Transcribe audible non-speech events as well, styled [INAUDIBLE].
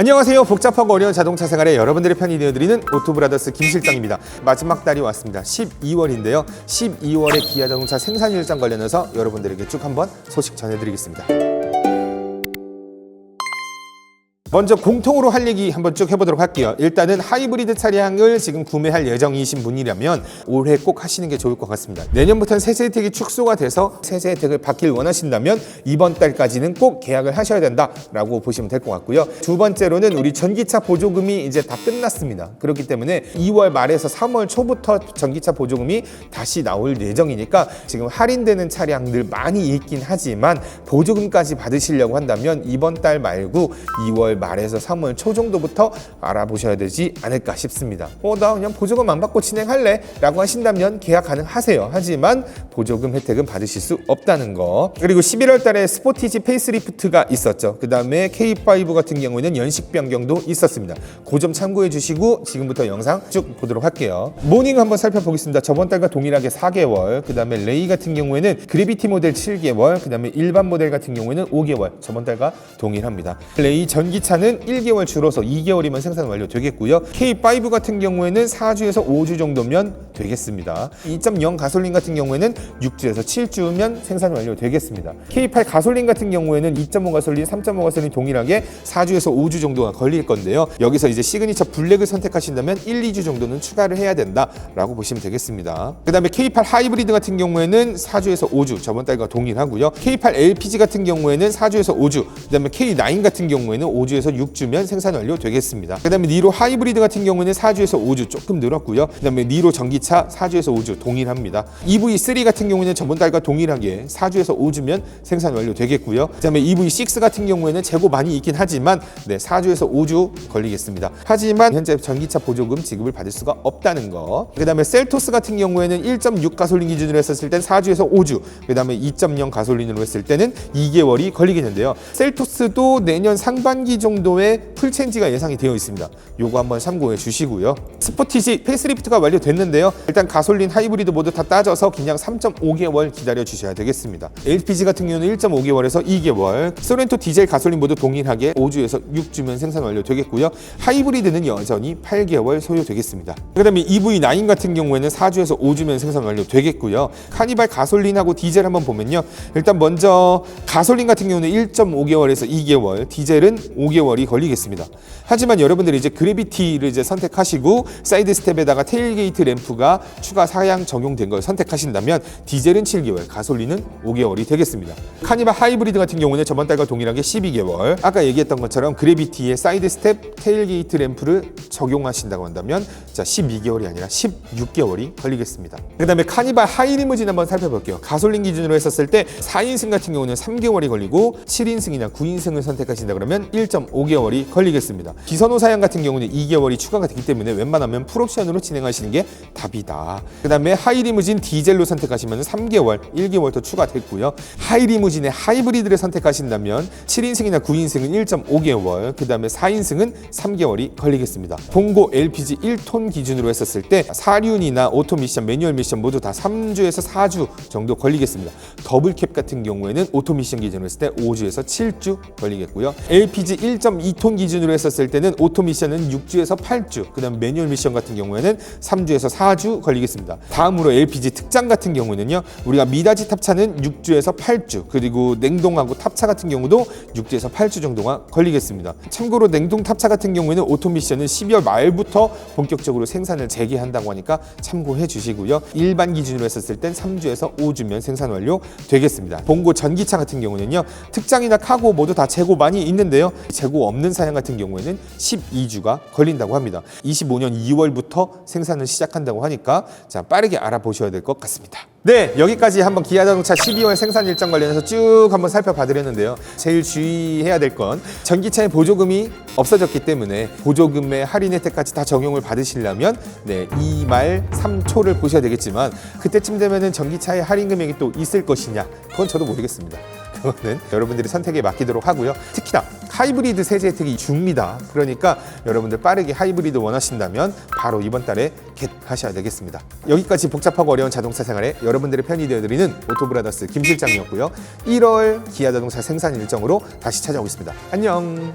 안녕하세요. 복잡하고 어려운 자동차 생활에 여러분들의 편이 되어드리는 오토브라더스 김 실장입니다. 마지막 달이 왔습니다. 12월인데요. 12월에 기아 자동차 생산 일정 관련해서 여러분들에게 쭉 한번 소식 전해드리겠습니다. 먼저 공통으로 할 얘기 한번 쭉 해보도록 할게요. 일단은 하이브리드 차량을 지금 구매할 예정이신 분이라면 올해 꼭 하시는 게 좋을 것 같습니다. 내년부터는 세제 혜택이 축소가 돼서 세제 혜택을 받길 원하신다면 이번 달까지는 꼭 계약을 하셔야 된다라고 보시면 될 것 같고요. 두 번째로는 우리 전기차 보조금이 이제 다 끝났습니다. 그렇기 때문에 2월 말에서 3월 초부터 전기차 보조금이 다시 나올 예정이니까 지금 할인되는 차량들 많이 있긴 하지만 보조금까지 받으시려고 한다면 이번 달 말고 2월 말에서 3월 초 정도부터 알아보셔야 되지 않을까 싶습니다. 어, 나 그냥 보조금 안 받고 진행할래? 라고 하신다면 계약 가능하세요. 하지만 보조금 혜택은 받으실 수 없다는 거. 그리고 11월 달에 스포티지 페이스리프트가 있었죠. 그 다음에 K5 같은 경우에는 연식 변경도 있었습니다. 그 점 참고해 주시고 지금부터 영상 쭉 보도록 할게요. 모닝 한번 살펴보겠습니다. 저번 달과 동일하게 4개월, 그 다음에 레이 같은 경우에는 그래비티 모델 7개월, 그 다음에 일반 모델 같은 경우에는 5개월, 저번 달과 동일합니다. 레이 전기차 는 1개월 줄어서 2개월이면 생산 완료되겠고요. K5 같은 경우에는 4주에서 5주 정도면 되겠습니다. 2.0 가솔린 같은 경우에는 6주에서 7주면 생산 완료되겠습니다. K8 가솔린 같은 경우에는 2.5 가솔린, 3.5 가솔린 동일하게 4주에서 5주 정도가 걸릴 건데요. 여기서 이제 시그니처 블랙을 선택하신다면 1, 2주 정도는 추가를 해야 된다라고 보시면 되겠습니다. 그다음에 K8 하이브리드 같은 경우에는 4주에서 5주 저번 달과 동일하고요. K8 LPG 같은 경우에는 4주에서 5주, 그다음에 K9 같은 경우에는 5주에서 6주면 생산 완료되겠습니다. 그 다음에 니로 하이브리드 같은 경우는 4주에서 5주 조금 늘었고요. 그 다음에 니로 전기차 4주에서 5주 동일합니다. EV3 같은 경우는 저번 달과 동일하게 4주에서 5주면 생산 완료되겠고요. 그 다음에 EV6 같은 경우에는 재고 많이 있긴 하지만 네, 4주에서 5주 걸리겠습니다. 하지만 현재 전기차 보조금 지급을 받을 수가 없다는 거. 그 다음에 셀토스 같은 경우에는 1.6 가솔린 기준으로 했었을 땐 4주에서 5주. 그 다음에 2.0 가솔린으로 했을 때는 2개월이 걸리겠는데요. 셀토스도 내년 상반기 정도 에 풀체인지가 예상이 되어 있습니다. 요거 한번 참고해 주시고요. 스포티지 페이스리프트가 완료됐는데요. 일단 가솔린 하이브리드 모두 다 따져서 그냥 3.5개월 기다려 주셔야 되겠습니다. LPG 같은 경우는 1.5개월에서 2개월, 소렌토 디젤 가솔린 모두 동일하게 5주에서 6주면 생산 완료되겠고요. 하이브리드는 여전히 8개월 소요되겠습니다. 그다음에 EV9 같은 경우에는 4주에서 5주면 생산 완료되겠고요. 카니발 가솔린하고 디젤 한번 보면요. 일단 먼저 가솔린 같은 경우는 1.5개월에서 2개월, 디젤은 5개월 이 걸리겠습니다. 하지만 여러분들이 이제 그래비티를 이제 선택하시고 사이드 스텝에다가 테일게이트 램프가 추가 사양 적용된 걸 선택하신다면 디젤은 7개월, 가솔린은 5개월이 되겠습니다. 카니발 하이브리드 같은 경우는 저번 달과 동일하게 12개월. 아까 얘기했던 것처럼 그래비티에 사이드 스텝 테일게이트 램프를 적용하신다고 한다면 자 12개월이 아니라 16개월이 걸리겠습니다. 그다음에 카니발 하이리무진 한번 살펴볼게요. 가솔린 기준으로 했었을 때 4인승 같은 경우는 3개월이 걸리고 7인승이나 9인승을 선택하신다 그러면 1.5 개월이 걸리겠습니다. 비선호 사양 같은 경우는 2개월이 추가가 되기 때문에 웬만하면 풀옵션으로 진행하시는 게 답이다. 그 다음에 하이리무진 디젤로 선택하시면 3개월, 1개월 더 추가됐고요. 하이리무진의 하이브리드를 선택하신다면 7인승이나 9인승은 1.5개월, 그 다음에 4인승은 3개월이 걸리겠습니다. 봉고 LPG 1톤 기준으로 했었을 때 사륜이나 오토 미션, 매뉴얼 미션 모두 다 3주에서 4주 정도 걸리겠습니다. 더블캡 같은 경우에는 오토 미션 기준으로 했을 때 5주에서 7주 걸리겠고요. LPG 1.2톤 기준으로 했었을 때는 오토 미션은 6주에서 8주, 그다음 매뉴얼 미션 같은 경우에는 3주에서 4주 걸리겠습니다. 다음으로 LPG 특장 같은 경우는요. 우리가 미다지 탑차는 6주에서 8주, 그리고 냉동하고 탑차 같은 경우도 6주에서 8주 정도가 걸리겠습니다. 참고로 냉동 탑차 같은 경우에는 오토 미션은 12월 말부터 본격적으로 생산을 재개한다고 하니까 참고해 주시고요. 일반 기준으로 했었을 땐 3주에서 5주면 생산 완료 되겠습니다. 봉고 전기차 같은 경우는요. 특장이나 카고 모두 다 재고 많이 있는데요. 재고 없는 사양 같은 경우에는 12주가 걸린다고 합니다. 25년 2월부터 생산을 시작한다고 하니까 자 빠르게 알아보셔야 될 것 같습니다. 네, 여기까지 한번 기아 자동차 12월 생산 일정 관련해서 쭉 한번 살펴봐드렸는데요. 제일 주의해야 될 건 전기차의 보조금이 없어졌기 때문에 보조금의 할인 혜택까지 다 적용을 받으시려면 네, 2말 3초를 보셔야 되겠지만 그때쯤 되면 은 전기차의 할인 금액이 또 있을 것이냐 그건 저도 모르겠습니다. 그거는 [LAUGHS] 여러분들이 선택에 맡기도록 하고요. 특히나 하이브리드 세제 혜택이 줍니다. 그러니까 여러분들 빠르게 하이브리드 원하신다면 바로 이번 달에 겟하셔야 되겠습니다. 여기까지 복잡하고 어려운 자동차 생활에 여러분들의 편이 되어드리는 오토브라더스 김 실장이었고요. 1월 기아 자동차 생산 일정으로 다시 찾아오겠습니다. 안녕.